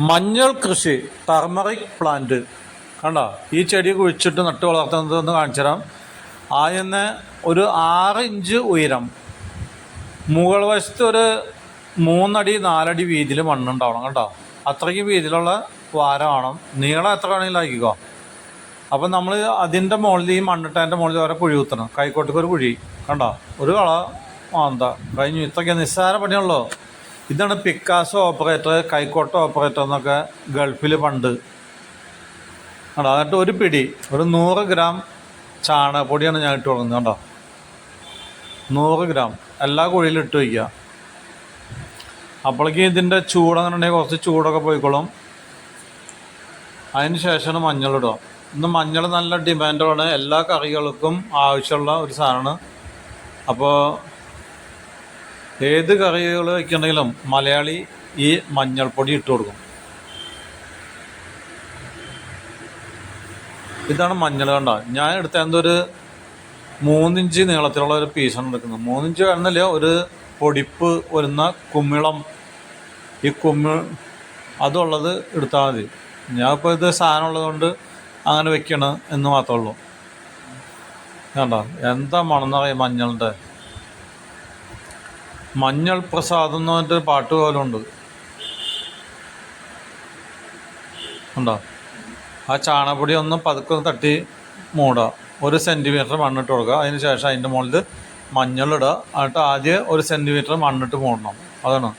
മഞ്ഞൾ കൃഷി turmeric plant കണ്ടോ? ഈ ചെടി കുഴിച്ചിട്ട് നട്ട് വളർത്തുന്നത് എന്ന് കാണിച്ചു ആദ്യം ഒരു ആറ് ഇഞ്ച് ഉയരം. മുകൾ വശത്ത് ഒരു മൂന്നടി നാലടി വീതിയിൽ മണ്ണുണ്ടാവണം കേട്ടോ അത്രയ്ക്ക് വീതിയിലുള്ള വാരമാണ് നീളം എത്ര വേണമെങ്കിലും ആക്കിക്കോ. അപ്പം നമ്മൾ അതിന്റെ മുകളിൽ ഈ മണ്ണിട്ടതിന്റെ മുകളിൽ ഓരോ കുഴി കുത്തണം. കൈക്കോട്ടക്ക് ഒരു കുഴി കണ്ടോ? ഒരു കള മാന്ത. കഴിഞ്ഞു. ഇത്രയ്ക്ക് നിസ്സാര പണിയുള്ളൂ ഇതാണ് പിക്കാസോ ഓപ്പറേറ്റർ കൈക്കോട്ട ഓപ്പറേറ്റർ എന്നൊക്കെ ഗൾഫിൽ പണ്ട്. കണ്ടോ? എന്നിട്ട് ഒരു പിടി ഒരു നൂറ് ഗ്രാം ചാണകപ്പൊടിയാണ് ഞാൻ ഇട്ട് കൊടുക്കുന്നത് കണ്ടോ? നൂറ് ഗ്രാം. എല്ലാ കുഴിയിലും ഇട്ട് വയ്ക്കുക. അപ്പോഴേക്കും ഇതിന്റെ ചൂടെന്നുണ്ടെങ്കിൽ കുറച്ച് ചൂടൊക്കെ പോയിക്കോളും. അതിന് ശേഷമാണ് മഞ്ഞളിടുക ഇന്ന് മഞ്ഞൾ നല്ല ഡിമാൻഡാണ് എല്ലാ കറികൾക്കും ആവശ്യമുള്ള ഒരു സാധനമാണ്. അപ്പോൾ ഏത് കറികൾ വയ്ക്കണമെങ്കിലും മലയാളി ഈ മഞ്ഞൾപ്പൊടി ഇട്ട് കൊടുക്കും. ഇതാണ് മഞ്ഞൾ കണ്ട. ഞാൻ എടുത്ത എന്തോ ഒരു മൂന്നിഞ്ച് നീളത്തിലുള്ള ഒരു പീസാണ് എടുക്കുന്നത്. മൂന്നിഞ്ച് വേണമെന്നില്ല ഒരു പൊടിപ്പ് വരുന്ന കുമ്മിളം ഈ കുമ്മി അതുള്ളത് എടുത്താൽ മതി. ഞാൻ ഇപ്പോൾ ഇത് സാധനം ഉള്ളതുകൊണ്ട് അങ്ങനെ വെക്കണം എന്ന് മാത്രമേ ഉള്ളൂ. കണ്ടോ? എന്താ മണം എന്നറിയാം മഞ്ഞളുടെ മഞ്ഞൾ പ്രസാദം എന്ന് പറഞ്ഞിട്ട് പാട്ട് പോലും ഉണ്ട്? ആ ചാണകപ്പൊടി ഒന്ന് പതുക്കെ തട്ടി മൂടുക ഒരു സെന്റിമീറ്റർ മണ്ണിട്ട് കൊടുക്കുക. അതിന് ശേഷം അതിന്റെ മുകളിൽ മഞ്ഞളിടുക എന്നിട്ട് ആദ്യം ഒരു സെന്റിമീറ്റർ മണ്ണിട്ട് മൂടണം. അതാണ്.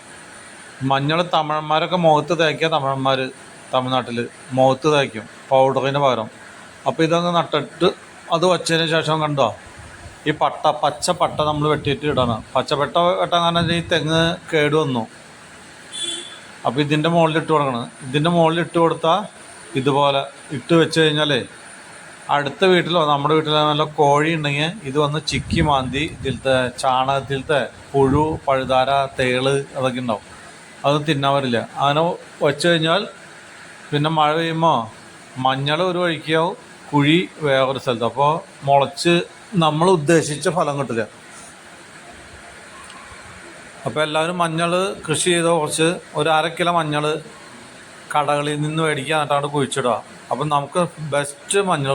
മഞ്ഞൾ തമിഴന്മാരൊക്കെ മുഖത്ത് തേക്കുക തമിഴന്മാർ തമിഴ്നാട്ടിൽ മുഖത്ത് തേക്കും. പൗഡറിന് പകരം. അപ്പോൾ ഇതൊന്ന് നട്ടിട്ട് അത് വച്ചതിന് ശേഷം കണ്ടോ? ഈ പട്ട പച്ച പട്ട നമ്മൾ വെട്ടിയിട്ട് ഇടണം. പച്ചപ്പട്ട വെട്ടാൻ കാരണം ഈ തെങ്ങ് കേട് വന്നു. അപ്പോൾ ഇതിന്റെ മുകളിൽ ഇട്ട് കൊടുക്കണം. ഇതിന്റെ മുകളിൽ ഇട്ട് കൊടുത്താൽ ഇതുപോലെ ഇട്ട് വെച്ച് കഴിഞ്ഞാലേ അടുത്ത വീട്ടിലോ നമ്മുടെ വീട്ടിലോ നല്ല കോഴി ഉണ്ടെങ്കിൽ ഇത് വന്ന് ചിക്കി മാന്തി ഇതിലത്തെ ചാണകത്തിലത്തെ പുഴു പഴുതാര തേൾ അതൊക്കെ ഉണ്ടാവും. അതൊന്നും തിന്നാൻ വരില്ല അങ്ങനെ വെച്ച് കഴിഞ്ഞാൽ പിന്നെ മഴ പെയ്യുമ്പോൾ മഞ്ഞൾ ഒരു വഴിക്കാവും കുഴി വേറൊരു സ്ഥലത്ത്. അപ്പോൾ മുളച്ച് നമ്മൾ ഉദ്ദേശിച്ച ഫലം കിട്ടില്ല. അപ്പോൾ എല്ലാവരും മഞ്ഞൾ കൃഷി ചെയ്ത കുറച്ച് ഒരു അര കിലോ മഞ്ഞൾ കടകളിൽ നിന്ന് മേടിക്കുക എന്നിട്ടാണ് കുഴിച്ചിടുക. അപ്പം നമുക്ക് ബെസ്റ്റ് മഞ്ഞൾ